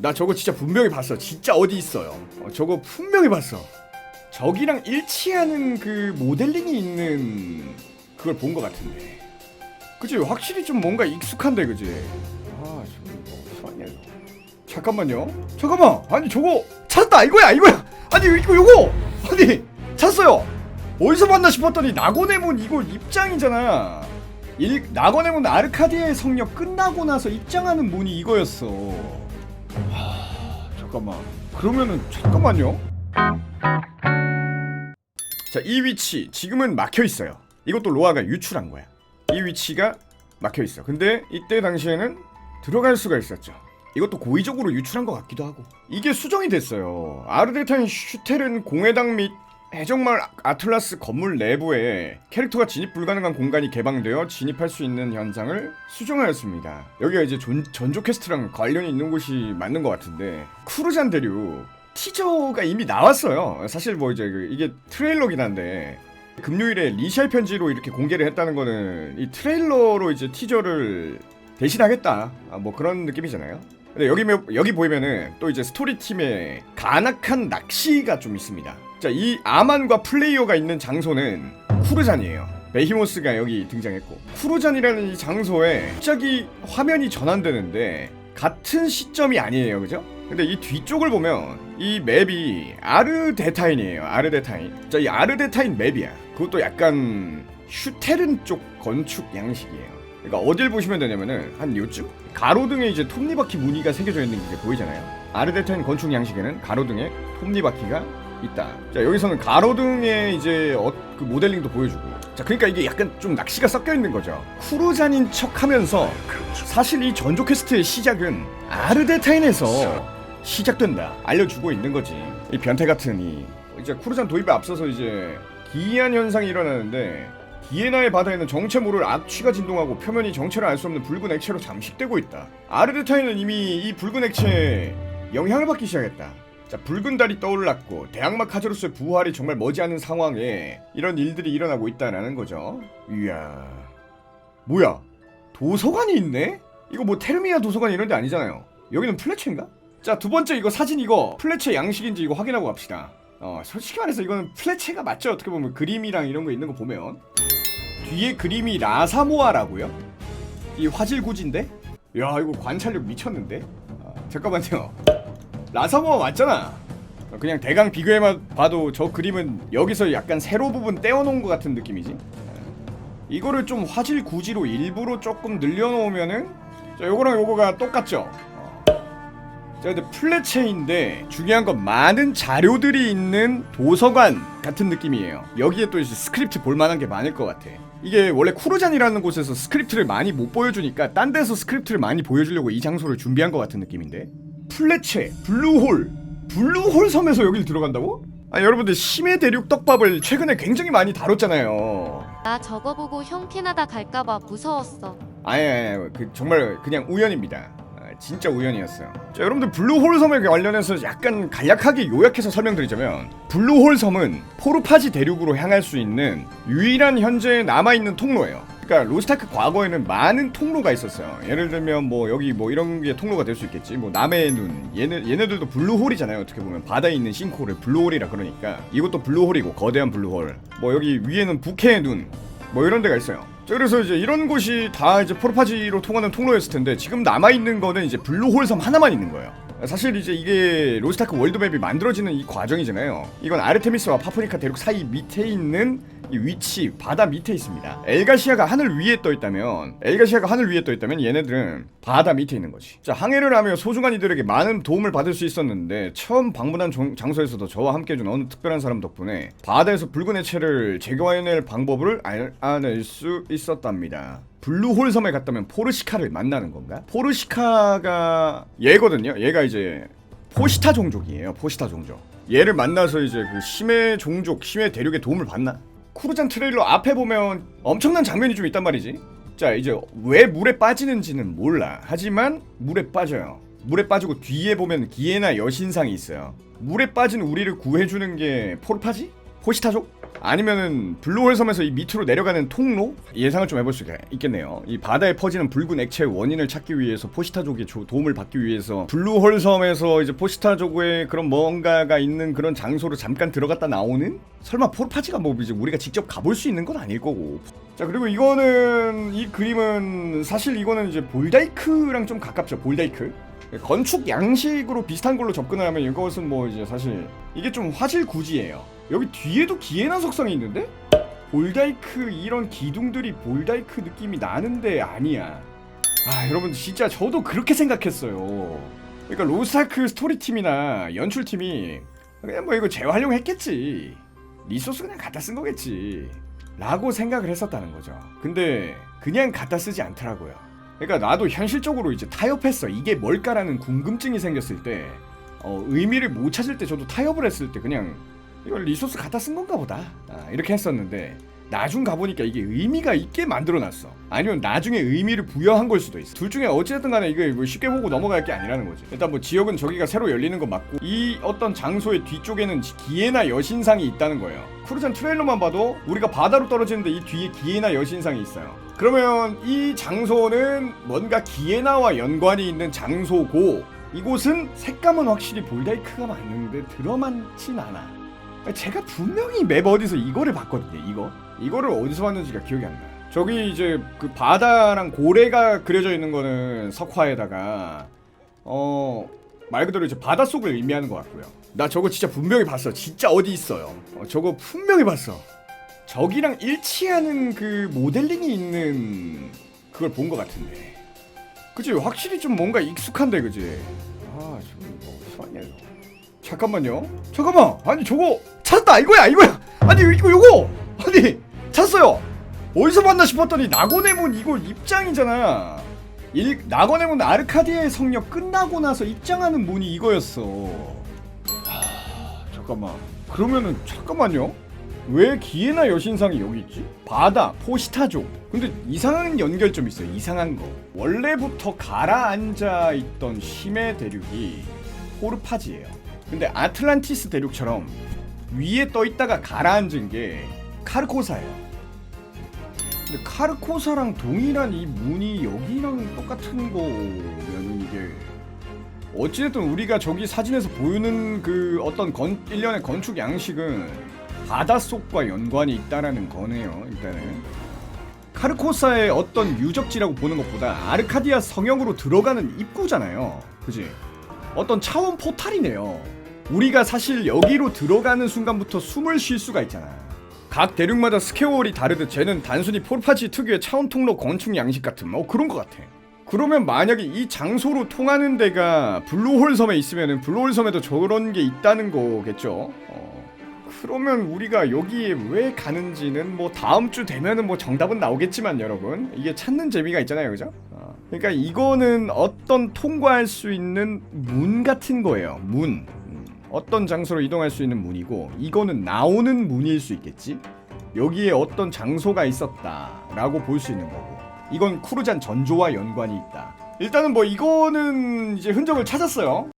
나 저거 진짜 분명히 봤어. 진짜 어디 있어요. 어, 저거 분명히 봤어. 저기랑 일치하는 그 모델링이 있는 그걸 본 것 같은데. 그치? 확실히 좀 뭔가 익숙한데, 그지? 아, 저거 이거 어디서 왔냐, 이거. 잠깐만요. 잠깐만. 아니, 저거 찾았다. 이거야, 이거야. 아니, 이거 요거. 아니, 찾았어요. 어디서 봤나 싶었더니 낙원의 문 이거 입장이잖아. 일, 낙원의 문 아르카디아의 성역 끝나고 나서 입장하는 문이 이거였어. 하, 잠깐만. 그러면은 잠깐만요. 자, 이 위치 지금은 막혀 있어요. 이것도 로아가 유출한 거야. 이 위치가 막혀 있어. 근데 이때 당시에는 들어갈 수가 있었죠. 이것도 고의적으로 유출한 것 같기도 하고. 이게 수정이 됐어요. 아르데타인 슈텔은 공회당 및 해적마을 아틀라스 건물 내부에 캐릭터가 진입 불가능한 공간이 개방되어 진입할 수 있는 현상을 수정하였습니다. 여기가 이제 존- 전조 퀘스트랑 관련이 있는 곳이 맞는 것 같은데 쿠르잔 대륙 티저가 이미 나왔어요. 사실 뭐 이제 그 이게 트레일러긴 한데 금요일에 리샬 편지로 이렇게 공개를 했다는 거는 이 트레일러로 이제 티저를 대신하겠다. 아, 뭐 그런 느낌이잖아요. 근데 여기 며- 여기 보이면은 또 이제 스토리 팀에 간악한 낚시가 좀 있습니다. 자, 이 아만과 플레이어가 있는 장소는 쿠르잔이에요. 베히모스가 여기 등장했고 쿠르잔이라는 이 장소에 갑자기 화면이 전환되는데 같은 시점이 아니에요, 그죠? 근데 이 뒤쪽을 보면 이 맵이 아르데타인이에요. 아르데타인. 자, 이 아르데타인 맵이야. 그것도 약간 슈테른 쪽 건축 양식이에요. 그러니까 어딜 보시면 되냐면은 한 요쯤 가로등에 이제 톱니바퀴 무늬가 새겨져 있는 게 보이잖아요. 아르데타인 건축 양식에는 가로등에 톱니바퀴가 있다. 자 여기서는 가로등에 이제 어, 그 모델링도 보여주고. 자 그러니까 이게 약간 좀 낚시가 섞여 있는 거죠. 쿠르잔인 척하면서 사실 이 전조 퀘스트의 시작은 아르데타인에서 시작된다. 알려주고 있는 거지. 이 변태 같은 이 이제 쿠르잔 도입에 앞서서 이제 기이한 현상이 일어나는데 기에나의 바다에는 정체 모를 악취가 진동하고 표면이 정체를 알 수 없는 붉은 액체로 잠식되고 있다. 아르데타인은 이미 이 붉은 액체에 영향을 받기 시작했다. 자, 붉은 달이 떠올랐고 대항마 카제로스의 부활이 정말 머지않은 상황에 이런 일들이 일어나고 있다라는 거죠. 이야, 뭐야? 도서관이 있네? 이거 뭐 테르미아 도서관 이런 데 아니잖아요. 여기는 플래체인가? 자, 두 번째 이거 사진 이거 플래체 양식인지 이거 확인하고 갑시다. 어, 솔직히 말해서 이거는 플래체가 맞죠? 어떻게 보면 그림이랑 이런 거 있는 거 보면 뒤에 그림이 라사모아라고요? 이 화질구지인데? 야 이거 관찰력 미쳤는데? 아, 잠깐만요 라사모아 맞잖아 어, 그냥 대강 비교해만 봐도 저 그림은 여기서 약간 세로 부분 떼어놓은 것 같은 느낌이지 아, 이거를 좀 화질 구지로 일부러 조금 늘려놓으면은 자 요거랑 요거가 똑같죠? 어. 자 근데 플랫체인데 중요한 건 많은 자료들이 있는 도서관 같은 느낌이에요 여기에 또 이제 스크립트 볼만한 게 많을 것 같아 이게 원래 쿠르잔이라는 곳에서 스크립트를 많이 못 보여주니까 딴 데서 스크립트를 많이 보여주려고 이 장소를 준비한 것 같은 느낌인데 플래체 블루홀 블루홀 섬에서 여길 들어간다고? 아 여러분들 심해 대륙 떡밥을 최근에 굉장히 많이 다뤘잖아요 나 저거 보고 형 캐나다 갈까봐 무서웠어. 아예 아예 그 정말 그냥 우연입니다. 아, 진짜 우연이었어요. 자, 여러분들 블루홀 섬에 관련해서 약간 간략하게 요약해서 설명드리자면 블루홀 섬은 포르파지 대륙으로 향할 수 있는 유일한 현재 남아 있는 통로예요. 그러니까 로스타크 과거에는 많은 통로가 있었어요. 예를 들면 뭐 여기 뭐 이런 게 통로가 될 수 있겠지. 뭐 남의 눈 얘네 얘네들도 블루홀이잖아요. 어떻게 보면 바다에 있는 싱크홀을 블루홀이라 그러니까 이것도 블루홀이고 거대한 블루홀. 뭐 여기 위에는 부캐의 눈. 뭐 이런 데가 있어요. 자, 그래서 이제 이런 곳이 다 이제 포르파지로 통하는 통로였을 텐데 지금 남아 있는 거는 이제 블루홀 섬 하나만 있는 거예요. 사실 이제 이게 로스타크 월드맵이 만들어지는 이 과정이잖아요. 이건 아르테미스와 파프리카 대륙 사이 밑에 있는 이 위치 바다 밑에 있습니다. 엘가시아가 하늘 위에 떠 있다면 엘가시아가 하늘 위에 떠 있다면 얘네들은 바다 밑에 있는 거지. 자 항해를 하며 소중한 이들에게 많은 도움을 받을 수 있었는데 처음 방문한 종- 장소에서도 저와 함께 해준 어느 특별한 사람 덕분에 바다에서 붉은 액체를 제거해낼 방법을 알아낼 수 있었답니다. 블루홀 섬에 갔다면 포르시카를 만나는 건가? 포르시카가 얘거든요. 얘가 이제 포시타 종족이에요. 포시타 종족. 얘를 만나서 이제 그 심해 종족, 심해 대륙의 도움을 받나? 쿠르잔 트레일러 앞에 보면 엄청난 장면이 좀 있단 말이지. 자, 이제 왜 물에 빠지는지는 몰라. 하지만 물에 빠져요. 물에 빠지고 뒤에 보면 기에나 여신상이 있어요. 물에 빠진 우리를 구해주는 게 포르파지? 포시타족? 아니면은 블루홀 섬에서 이 밑으로 내려가는 통로? 예상을 좀 해볼 수 있- 있겠네요. 이 바다에 퍼지는 붉은 액체의 원인을 찾기 위해서 포시타족의 조- 도움을 받기 위해서 블루홀 섬에서 이제 포시타족의 그런 뭔가가 있는 그런 장소로 잠깐 들어갔다 나오는? 설마 포르파지가 뭐 이제 우리가 직접 가볼 수 있는 건 아닐 거고. 자 그리고 이거는 이 그림은 사실 이거는 이제 볼다이크랑 좀 가깝죠. 볼다이크. 건축 양식으로 비슷한 걸로 접근을 하면 이것은 뭐 이제 사실 이게 좀 화질 구지예요. 여기 뒤에도 기에나 석상이 있는데? 볼다이크 이런 기둥들이 볼다이크 느낌이 나는데 아니야. 아 여러분 진짜 저도 그렇게 생각했어요. 그러니까 로스타크 스토리팀이나 연출팀이 그냥 뭐 이거 재활용했겠지. 리소스 그냥 갖다 쓴 거겠지. 라고 생각을 했었다는 거죠. 근데 그냥 갖다 쓰지 않더라고요. 그러니까 나도 현실적으로 이제 타협했어. 이게 뭘까라는 궁금증이 생겼을 때, 어, 의미를 못 찾을 때 저도 타협을 했을 때 그냥 이걸 리소스 갖다 쓴 건가 보다. 아, 이렇게 했었는데 나중 가보니까 이게 의미가 있게 만들어놨어. 아니면 나중에 의미를 부여한 걸 수도 있어. 둘 중에 어찌됐든 간에 이거 뭐 쉽게 보고 넘어갈 게 아니라는 거지. 일단 뭐 지역은 저기가 새로 열리는 거 맞고 이 어떤 장소의 뒤쪽에는 기에나 여신상이 있다는 거예요. 크루잔 트레일러만 봐도 우리가 바다로 떨어지는데 이 뒤에 기에나 여신상이 있어요. 그러면 이 장소는 뭔가 기에나와 연관이 있는 장소고 이곳은 색감은 확실히 볼다이크가 맞는데 들어맞진 않아. 제가 분명히 맵 어디서 이거를 봤거든요. 이거 이거를 어디서 봤는지가 기억이 안 나. 저기 이제 그 바다랑 고래가 그려져 있는 거는 석화에다가 어 말 그대로 이제 바다 속을 의미하는 것 같고요. 나 저거 진짜 분명히 봤어. 진짜 어디 있어요. 어, 저거 분명히 봤어. 저기랑 일치하는 그 모델링이 있는 그걸 본 것 같은데. 그치 확실히 좀 뭔가 익숙한데 그지? 아 지금 뭐 어디서 왔냐 이거. 잠깐만요. 잠깐만. 아니 저거 찾았다. 이거야 이거야. 아니 이거 요거. 아니 찾았어요. 어디서 봤나 싶었더니 나고네문 이거 입장이잖아. 일, 나고네문 아르카디아의 성역 끝나고 나서 입장하는 문이 이거였어. 하, 잠깐만. 그러면은 잠깐만요. 왜 기에나 여신상이 여기 있지? 바다, 포시타족. 근데 이상한 연결점 있어요. 이상한 거. 원래부터 가라앉아 있던 심해 대륙이 포르파지예요. 근데 아틀란티스 대륙처럼 위에 떠 있다가 가라앉은 게 카르코사예요. 근데 카르코사랑 동일한 이 문이 여기랑 똑같은 거면은 이게 어찌됐든 우리가 저기 사진에서 보이는 그 어떤 건, 일련의 건축 양식은 바닷속과 연관이 있다라는 거네요. 일단은 카르코사의 어떤 유적지라고 보는 것보다 아르카디아 성역으로 들어가는 입구잖아요. 그지? 어떤 차원 포탈이네요. 우리가 사실 여기로 들어가는 순간부터 숨을 쉴 수가 있잖아. 각 대륙마다 스케월이 다르듯 쟤는 단순히 폴파지 특유의 차원 통로 건축 양식 같은 뭐 그런 것 같아. 그러면 만약에 이 장소로 통하는 데가 블루홀 섬에 있으면은 블루홀 섬에도 저런 게 있다는 거겠죠. 어. 그러면 우리가 여기에 왜 가는지는 뭐 다음 주 되면은 뭐 정답은 나오겠지만 여러분 이게 찾는 재미가 있잖아요, 그죠? 어. 그러니까 이거는 어떤 통과할 수 있는 문 같은 거예요. 문. 음. 어떤 장소로 이동할 수 있는 문이고 이거는 나오는 문일 수 있겠지. 여기에 어떤 장소가 있었다라고 볼 수 있는 거고 이건 쿠르잔 전조와 연관이 있다. 일단은 뭐 이거는 이제 흔적을 찾았어요.